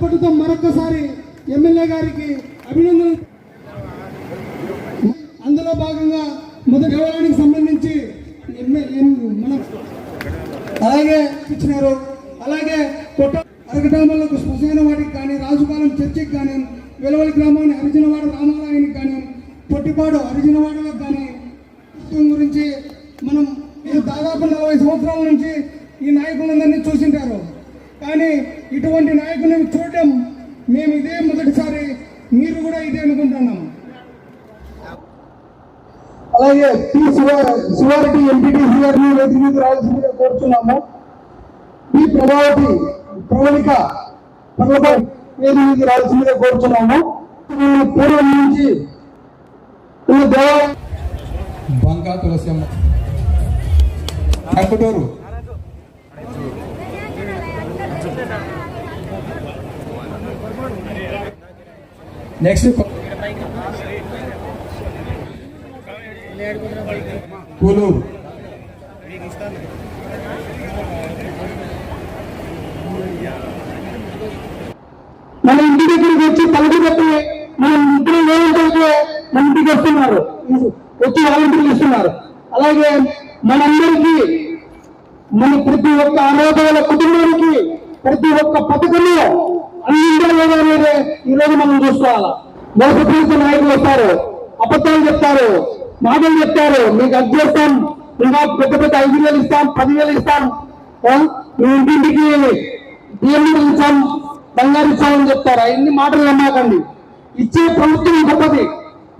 అప్పటితో మరొకసారి ఎమ్మెల్యే గారికి అభినందనలు. అందులో భాగంగా మొదటి వ్యవహారానికి సంబంధించి మన అలాగే ఇచ్చినారు. అలాగే కొట్ట అరగటామలకు శ్మశాన వాటికి కానీ రాజుపాలెం చర్చికి కానీ వెలువలి గ్రామాన్ని హరిజనవాడ రామాలయానికి కానీ పొట్టిపాడు హరిజనవాడలకు కానీ గురించి మనం దాదాపు నలభై సంవత్సరాల నుంచి ఈ నాయకులందరినీ చూసింటారు. కానీ ఇటువంటి నాయకులను చూడడం మేము ఇదే మొదటిసారి మీరు కూడా ఇదే అనుకుంటున్నాం. అలాగే పి శివ శివారెడ్డి ఎంపీటీసీ గారిని మీద రావాల్సిందిగా కోరుతున్నాము పి ప్రభావతి ప్రవళిక పర్వతం వేదిక మీద రావాల్సిందిగా కోరుతున్నాము మేము పూర్వం నుంచి బంకా తులసమ్మ. కంకుటూరు నెక్స్ట్ కూలూరు మన ఇంటి దగ్గరికి వచ్చి తలుపు కట్టి మన ఇంట్లో ఏమంటే మన ఇంటికి వస్తున్నారు. వచ్చి వాలంటీర్లు ఇస్తున్నారు. అలాగే మనందరికీ మన ప్రతి ఒక్క అనాథాల కుటుంబానికి ప్రతి ఒక్క పథకము అందించడం ఈ రోజు మనం చూసుకోవాలా? మోసపూరిత నాయకులు వస్తారు. అబద్ధాలు చెప్తారు. మాటలు చెప్తారు. మీకు అది చేస్తాం. ఇంకా పెద్ద పెద్ద ఐదు వేలు ఇస్తాం పదివేలు ఇస్తాం. మీ ఇంటింటికి బియ్యం ఇస్తాం బంగారు ఇస్తామని చెప్తారు. అన్ని మాటలు నమ్మకండి. ఇచ్చే ప్రభుత్వం గొప్పది.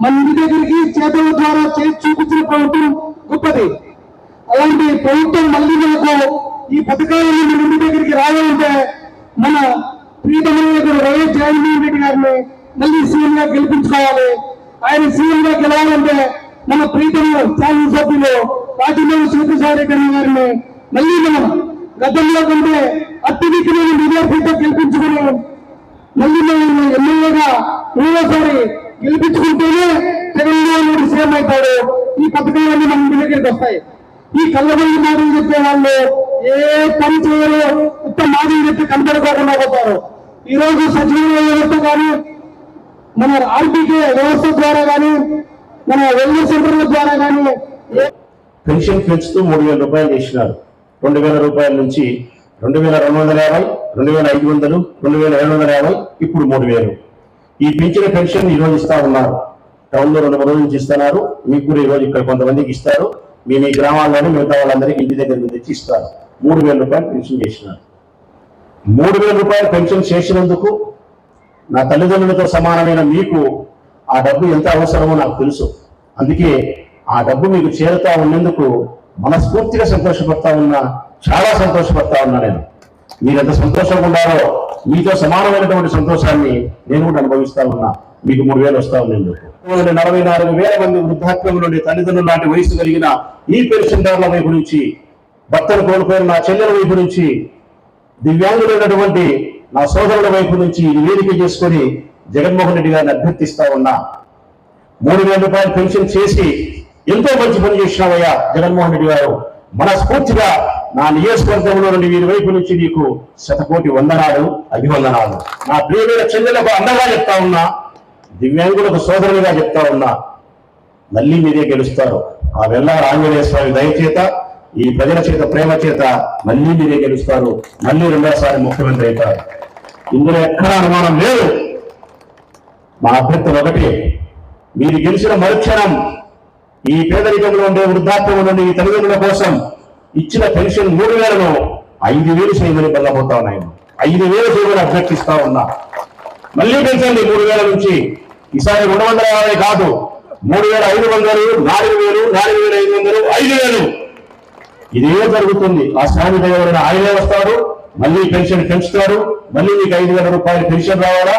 మన ఇంటి దగ్గరికి చేతుల ద్వారా చేసి చూపించిన ప్రభుత్వం గొప్పది. అలాంటి ప్రభుత్వం మళ్ళీ మనకు ఈ పథకాలను మన ఇంటి దగ్గరికి రావాలంటే మన ప్రీతమైన వైఎస్ జగన్మోహన్ రెడ్డి గారిని మళ్ళీ సీఎం గా గెలిపించుకోవాలి. ఆయన సీఎం గా గెలవాలంటే మన ప్రీతము శాసన సభ్యులు రాజమౌళి శివప్రసాద్ రెడ్డి గారిని మళ్ళీ మనం గతంలో కంటే అత్యధికమైన మెజార్టీతో గెలిపించుకుని మళ్ళీ మనం ఎమ్మెల్యేగా మూడోసారి గెలిపించుకుంటేనే జగన్మోహన్ రెడ్డి సీఎం అవుతాడు. ఈ పథకాలన్నీ మన ఇంటి దగ్గరికి వస్తాయి. ఈ కళ్ళబొల్లి మాటలు చెప్పే వాళ్ళు ఏ పని చేయరు. ఉత్తమ మాటలు చెప్పి కనబడుకోకుండా పోతారు. ఈ రోజు సచివాలయ వ్యవస్థ కానీ మన ఆర్టీకే వ్యవస్థ ద్వారా కానీ మన వెల్నెస్ సెంటర్ల ద్వారా కానీ పెన్షన్ పెంచుతూ మూడు వేల రూపాయలు చేసినారు. రెండు వేల రూపాయల నుంచి రెండు వేల రెండు వందల యాభై రెండు వేల ఐదు వందలు రెండు వేల ఏడు వందల యాభై ఇప్పుడు మూడు వేలు. ఈ పెంచిన పెన్షన్ ఈరోజు ఇస్తా ఉన్నారు. టౌన్లో రెండు మూడు రోజుల నుంచి ఇస్తున్నారు. మీకు కూడా ఈ రోజు ఇక్కడ కొంతమందికి ఇస్తారు. మీ మీ గ్రామాల్లోనే మిగతా వాళ్ళందరికీ ఇంటి దగ్గరికి తెచ్చి ఇస్తారు మూడు వేల రూపాయలు పెన్షన్ చేసినారు. మూడు వేల రూపాయలు పెన్షన్ చేసినందుకు నా తల్లిదండ్రులతో సమానమైన మీకు ఆ డబ్బు ఎంత అవసరమో నాకు తెలుసు. అందుకే ఆ డబ్బు మీకు చేరుతా ఉన్నందుకు మనస్ఫూర్తిగా సంతోషపడతా ఉన్నా చాలా సంతోషపడతా ఉన్నా నేను. మీరు ఎంత సంతోషంగా ఉన్నారో మీతో సమానమైనటువంటి సంతోషాన్ని నేను కూడా అనుభవిస్తా ఉన్నా. మీకు మూడు వేలు వస్తా ఉన్నందుకు నలభై నాలుగు వేల మంది వృద్ధాప్యం నుండి తల్లిదండ్రులు లాంటి వయసు కలిగిన ఈ పెన్షన్దారుల వైపు నుంచి భర్తను కోల్పోయిన నా చెల్లెల వైపు నుంచి దివ్యాంగుడైనటువంటి నా సోదరుల వైపు నుంచి ఈ చేసుకొని జగన్మోహన్ రెడ్డి గారిని అభ్యర్థిస్తా ఉన్నా. మూడు వేల రూపాయలు పెన్షన్ చేసి ఎంతో మంచి పని చేసినావయ్యా జగన్మోహన్ రెడ్డి గారు. మనస్ఫూర్తిగా నా నియోజకవర్గంలో నుండి వీరి వైపు నుంచి నీకు శతకోటి వందనాలు అభివందనాలు. నా ప్రియమైన చెల్లెలకు అండగా చెప్తా ఉన్నా దివ్యాంగులకు సోదరులుగా చెప్తా ఉన్నా మళ్ళీ మీరే గెలుస్తారు. ఆ వెళ్ళారు ఆంజనేయ స్వామి దయచేత ఈ ప్రజల చేత ప్రేమ చేత మళ్ళీ మీరే గెలుస్తారు. మళ్ళీ రెండోసారి ముఖ్యమంత్రి అవుతారు. ఇందులో ఎక్కడా అనుమానం లేదు. మా అభ్యర్థులు ఒకటి. మీరు గెలిచిన మరుక్షణం ఈ పేదరికంలో ఉండే వృద్ధాప్యం నుండి ఈ తల్లిదండ్రుల కోసం ఇచ్చిన పెన్షన్ మూడు వేలను ఐదు వేలు చేయమని బల్లపోతా ఉన్నాయని ఐదు వేలు చేయమని అభ్యర్థిస్తా ఉన్నా. మళ్ళీ పెంచండి మూడు వేల నుంచి ఈసారి రెండు వందల యాభై కాదు. మూడు వేల ఐదు వందలు నాలుగు వేలు నాలుగు వేల ఐదు వందలు ఐదు వేలు. ఇదే జరుగుతుంది. ఆ స్వామి దైవమైన ఆయనే వస్తాడు మళ్ళీ పెన్షన్ పెంచుతాడు మళ్ళీ మీకు ఐదు వేల రూపాయలు పెన్షన్ రావాలా?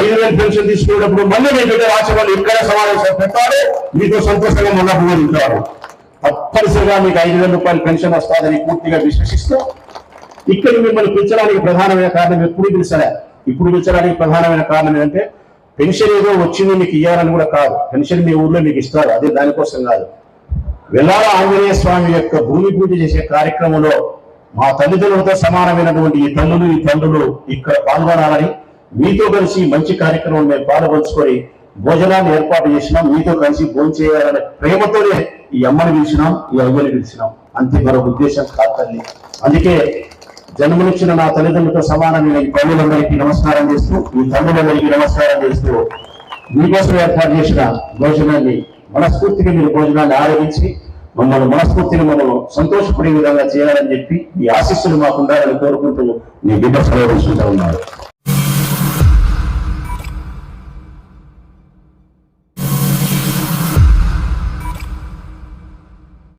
ఐదు వేలు పెన్షన్ తీసుకునేటప్పుడు మళ్ళీ మీ బిడ్డ రాసేవాళ్ళు ఇక్కడ సమావేశం పెట్టాలి? మీతో సంతోషంగా ఉన్నప్పుడు తప్పనిసరిగా మీకు ఐదు వేల రూపాయలు పెన్షన్ వస్తుందని పూర్తిగా విశ్వసిస్తూ ఇక్కడ మిమ్మల్ని పిలిచడానికి ప్రధానమైన కారణం ఎప్పుడు పిలిచలే. ఇప్పుడు పిలిచడానికి ప్రధానమైన కారణం ఏంటంటే పెన్షన్ ఏదో వచ్చింది మీకు ఇవ్వాలని కూడా కాదు. పెన్షన్ మీ ఊర్లో మీకు ఇస్తారు అదే దానికోసం కాదు. వెల్లాల ఆంజనేయ స్వామి యొక్క భూమి పూజ చేసే కార్యక్రమంలో మా తల్లిదండ్రులతో సమానమైనటువంటి ఈ తల్లులు ఈ తండ్రులు ఇక్కడ పాల్గొనాలని మీతో కలిసి మంచి కార్యక్రమం మేము పాల్పంచుకొని భోజనాన్ని ఏర్పాటు చేసినాం. మీతో కలిసి భోజనం చేయాలనే ప్రేమతోనే ఈ అమ్మని పిలిచినాం ఈ అవ్వని పిలిచినాం. అంతే మరొక ఉద్దేశం కాదు తల్లి. అందుకే జన్మనిచ్చిన నా తల్లిదండ్రులతో సమానమైన ఈ తల్లులందరికీ నమస్కారం చేస్తూ ఈ తల్లులందరికీ నమస్కారం చేస్తూ మీకోసం ఏర్పాటు చేసిన భోజనాన్ని మనస్ఫూర్తిగా మీరు భోజనాన్ని ఆరోగించి మమ్మల్ని మనస్ఫూర్తిని మమ్మల్ని సంతోషపడే విధంగా చేయాలని చెప్పి ఈ ఆశీస్సులు మాకు ఉండాలని కోరుకుంటూ మీ బిడ్డ సెలవు ఉన్నారు.